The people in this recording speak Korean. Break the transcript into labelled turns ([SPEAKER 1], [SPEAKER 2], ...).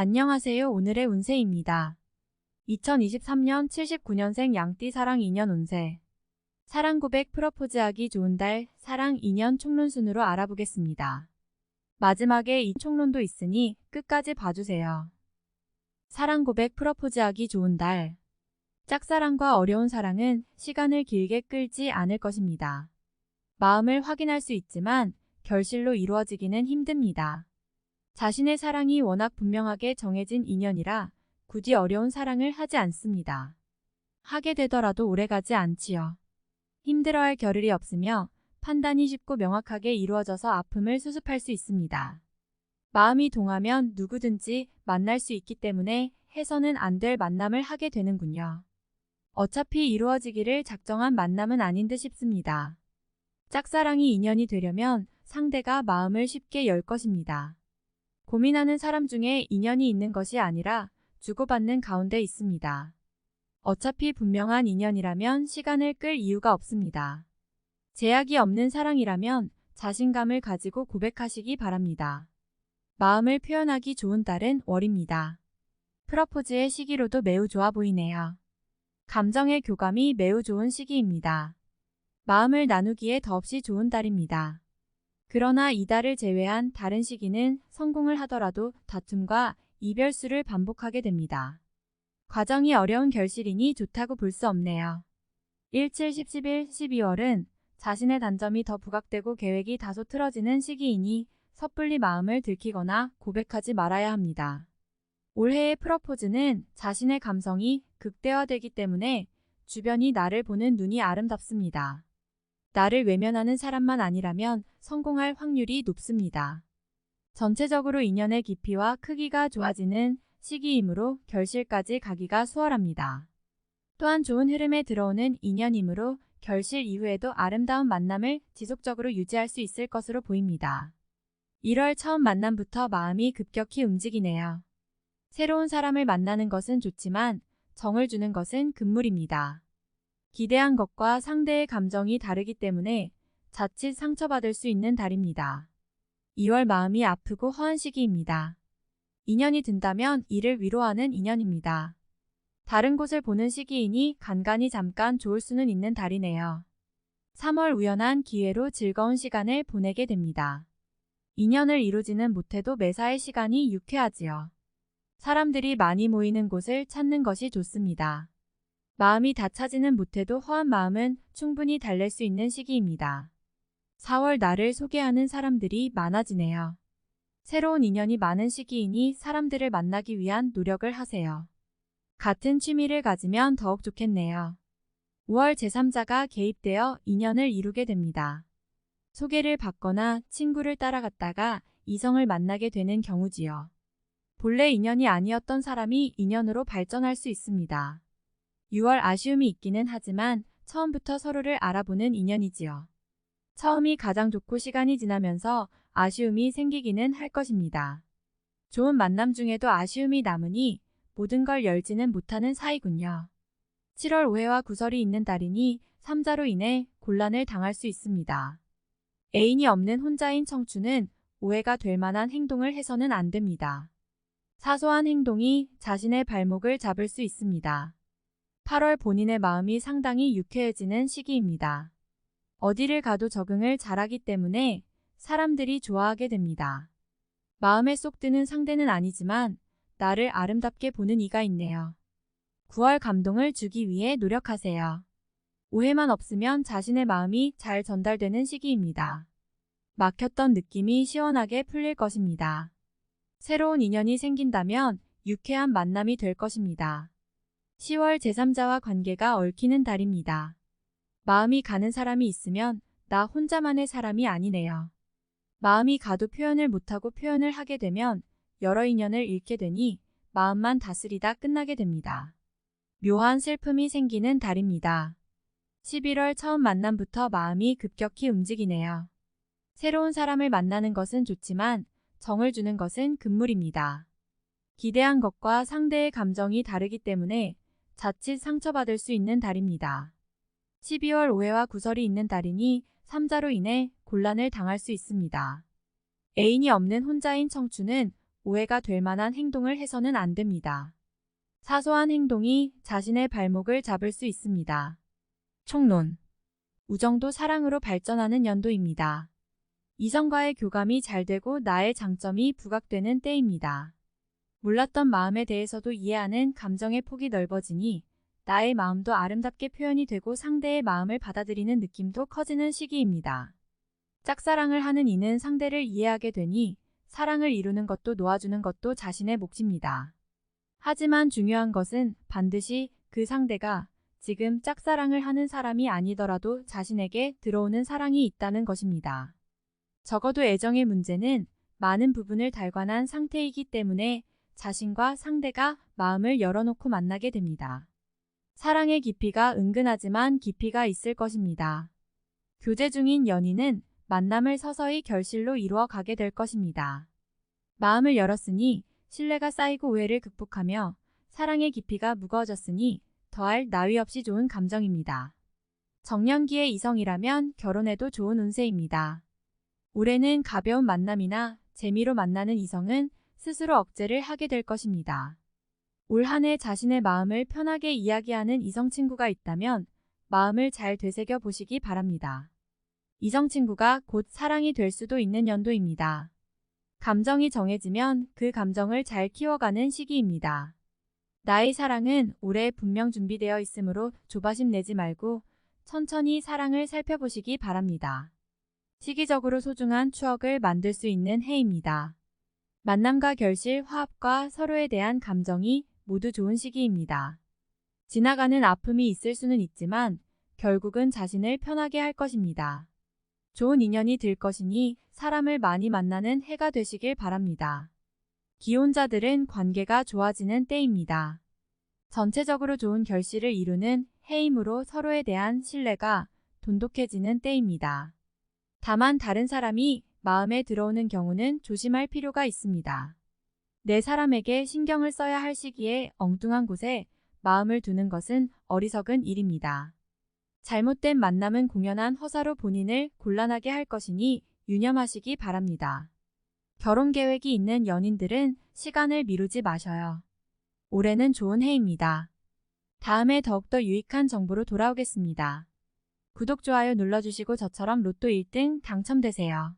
[SPEAKER 1] 안녕하세요. 오늘의 운세입니다. 2023년 79년생 양띠 사랑 2년 운세. 사랑 고백 프러포즈하기 좋은 달 사랑 2년 총론 순으로 알아보겠습니다. 마지막에 이 총론도 있으니 끝까지 봐주세요. 사랑 고백 프러포즈하기 좋은 달. 짝사랑과 어려운 사랑은 시간을 길게 끌지 않을 것입니다. 마음을 확인할 수 있지만 결실로 이루어지기는 힘듭니다. 자신의 사랑이 워낙 분명하게 정해진 인연이라 굳이 어려운 사랑을 하지 않습니다. 하게 되더라도 오래가지 않지요. 힘들어할 겨를이 없으며 판단이 쉽고 명확하게 이루어져서 아픔을 수습할 수 있습니다. 마음이 동하면 누구든지 만날 수 있기 때문에 해서는 안 될 만남을 하게 되는군요. 어차피 이루어지기를 작정한 만남은 아닌 듯 싶습니다. 짝사랑이 인연이 되려면 상대가 마음을 쉽게 열 것입니다. 고민하는 사람 중에 인연이 있는 것이 아니라 주고받는 가운데 있습니다. 어차피 분명한 인연이라면 시간을 끌 이유가 없습니다. 제약이 없는 사랑이라면 자신감을 가지고 고백하시기 바랍니다. 마음을 표현하기 좋은 달은 월입니다. 프러포즈의 시기로도 매우 좋아 보이네요. 감정의 교감이 매우 좋은 시기입니다. 마음을 나누기에 더없이 좋은 달입니다. 그러나 이달을 제외한 다른 시기는 성공을 하더라도 다툼과 이별수를 반복하게 됩니다. 과정이 어려운 결실이니 좋다고 볼 수 없네요. 17, 10, 11, 12월은 자신의 단점이 더 부각되고 계획이 다소 틀어지는 시기이니 섣불리 마음을 들키거나 고백하지 말아야 합니다. 올해의 프러포즈는 자신의 감성이 극대화되기 때문에 주변이 나를 보는 눈이 아름답습니다. 나를 외면하는 사람만 아니라면 성공할 확률이 높습니다. 전체적으로 인연의 깊이와 크기가 좋아지는 시기이므로 결실까지 가기가 수월합니다. 또한 좋은 흐름에 들어오는 인연이므로 결실 이후에도 아름다운 만남을 지속적으로 유지할 수 있을 것으로 보입니다. 1월 처음 만남부터 마음이 급격히 움직이네요. 새로운 사람을 만나는 것은 좋지만 정을 주는 것은 금물입니다. 기대한 것과 상대의 감정이 다르기 때문에 자칫 상처받을 수 있는 달입니다. 2월 마음이 아프고 허한 시기입니다. 인연이 든다면 이를 위로하는 인연입니다. 다른 곳을 보는 시기이니 간간히 잠깐 좋을 수는 있는 달이네요. 3월 우연한 기회로 즐거운 시간을 보내게 됩니다. 인연을 이루지는 못해도 매사의 시간이 유쾌하지요. 사람들이 많이 모이는 곳을 찾는 것이 좋습니다. 마음이 다 차지는 못해도 허한 마음은 충분히 달랠 수 있는 시기입니다. 4월 나를 소개하는 사람들이 많아지네요. 새로운 인연이 많은 시기이니 사람들을 만나기 위한 노력을 하세요. 같은 취미를 가지면 더욱 좋겠네요. 5월 제3자가 개입되어 인연을 이루게 됩니다. 소개를 받거나 친구를 따라갔다가 이성을 만나게 되는 경우지요. 본래 인연이 아니었던 사람이 인연으로 발전할 수 있습니다. 6월 아쉬움이 있기는 하지만 처음부터 서로를 알아보는 인연이지요. 처음이 가장 좋고 시간이 지나면서 아쉬움이 생기기는 할 것입니다. 좋은 만남 중에도 아쉬움이 남으니 모든 걸 열지는 못하는 사이군요. 7월 오해와 구설이 있는 달이니 3자로 인해 곤란을 당할 수 있습니다. 애인이 없는 혼자인 청춘은 오해가 될 만한 행동을 해서는 안 됩니다. 사소한 행동이 자신의 발목을 잡을 수 있습니다. 8월 본인의 마음이 상당히 유쾌해지는 시기입니다. 어디를 가도 적응을 잘하기 때문에 사람들이 좋아하게 됩니다. 마음에 쏙 드는 상대는 아니지만 나를 아름답게 보는 이가 있네요. 9월 감동을 주기 위해 노력하세요. 오해만 없으면 자신의 마음이 잘 전달되는 시기입니다. 막혔던 느낌이 시원하게 풀릴 것입니다. 새로운 인연이 생긴다면 유쾌한 만남이 될 것입니다. 10월 제3자와 관계가 얽히는 달입니다. 마음이 가는 사람이 있으면 나 혼자만의 사람이 아니네요. 마음이 가도 표현을 못하고 표현을 하게 되면 여러 인연을 잃게 되니 마음만 다스리다 끝나게 됩니다. 묘한 슬픔이 생기는 달입니다. 11월 처음 만남부터 마음이 급격히 움직이네요. 새로운 사람을 만나는 것은 좋지만 정을 주는 것은 금물입니다. 기대한 것과 상대의 감정이 다르기 때문에 자칫 상처받을 수 있는 달입니다. 12월 오해와 구설이 있는 달이니 3자로 인해 곤란을 당할 수 있습니다. 애인이 없는 혼자인 청춘은 오해가 될 만한 행동을 해서는 안 됩니다. 사소한 행동이 자신의 발목을 잡을 수 있습니다. 총론. 우정도 사랑으로 발전하는 연도입니다. 이성과의 교감이 잘 되고 나의 장점이 부각되는 때입니다. 몰랐던 마음에 대해서도 이해하는 감정의 폭이 넓어지니 나의 마음도 아름답게 표현이 되고 상대의 마음을 받아들이는 느낌도 커지는 시기입니다. 짝사랑을 하는 이는 상대를 이해하게 되니 사랑을 이루는 것도 놓아주는 것도 자신의 몫입니다. 하지만 중요한 것은 반드시 그 상대가 지금 짝사랑을 하는 사람이 아니더라도 자신에게 들어오는 사랑이 있다는 것입니다. 적어도 애정의 문제는 많은 부분을 달관한 상태이기 때문에 자신과 상대가 마음을 열어놓고 만나게 됩니다. 사랑의 깊이가 은근하지만 깊이가 있을 것입니다. 교제 중인 연인은 만남을 서서히 결실로 이루어 가게 될 것입니다. 마음을 열었으니 신뢰가 쌓이고 오해를 극복하며 사랑의 깊이가 무거워졌으니 더할 나위 없이 좋은 감정입니다. 정년기의 이성이라면 결혼해도 좋은 운세입니다. 올해는 가벼운 만남이나 재미로 만나는 이성은 스스로 억제를 하게 될 것입니다. 올 한 해 자신의 마음을 편하게 이야기하는 이성 친구가 있다면 마음을 잘 되새겨 보시기 바랍니다. 이성 친구가 곧 사랑이 될 수도 있는 연도입니다. 감정이 정해지면 그 감정을 잘 키워가는 시기입니다. 나의 사랑은 올해 분명 준비되어 있으므로 조바심 내지 말고 천천히 사랑을 살펴보시기 바랍니다. 시기적으로 소중한 추억을 만들 수 있는 해입니다. 만남과 결실, 화합과 서로에 대한 감정이 모두 좋은 시기입니다. 지나가는 아픔이 있을 수는 있지만 결국은 자신을 편하게 할 것입니다. 좋은 인연이 들 것이니 사람을 많이 만나는 해가 되시길 바랍니다. 기혼자들은 관계가 좋아지는 때입니다. 전체적으로 좋은 결실을 이루는 해임으로 서로에 대한 신뢰가 돈독해지는 때입니다. 다만 다른 사람이 마음에 들어오는 경우는 조심할 필요가 있습니다. 내 사람에게 신경을 써야 할 시기에 엉뚱한 곳에 마음을 두는 것은 어리석은 일입니다. 잘못된 만남은 공연한 허사로 본인을 곤란하게 할 것이니 유념하시기 바랍니다. 결혼 계획이 있는 연인들은 시간을 미루지 마셔요. 올해는 좋은 해입니다. 다음에 더욱더 유익한 정보로 돌아오겠습니다. 구독, 좋아요 눌러주시고 저처럼 로또 1등 당첨되세요.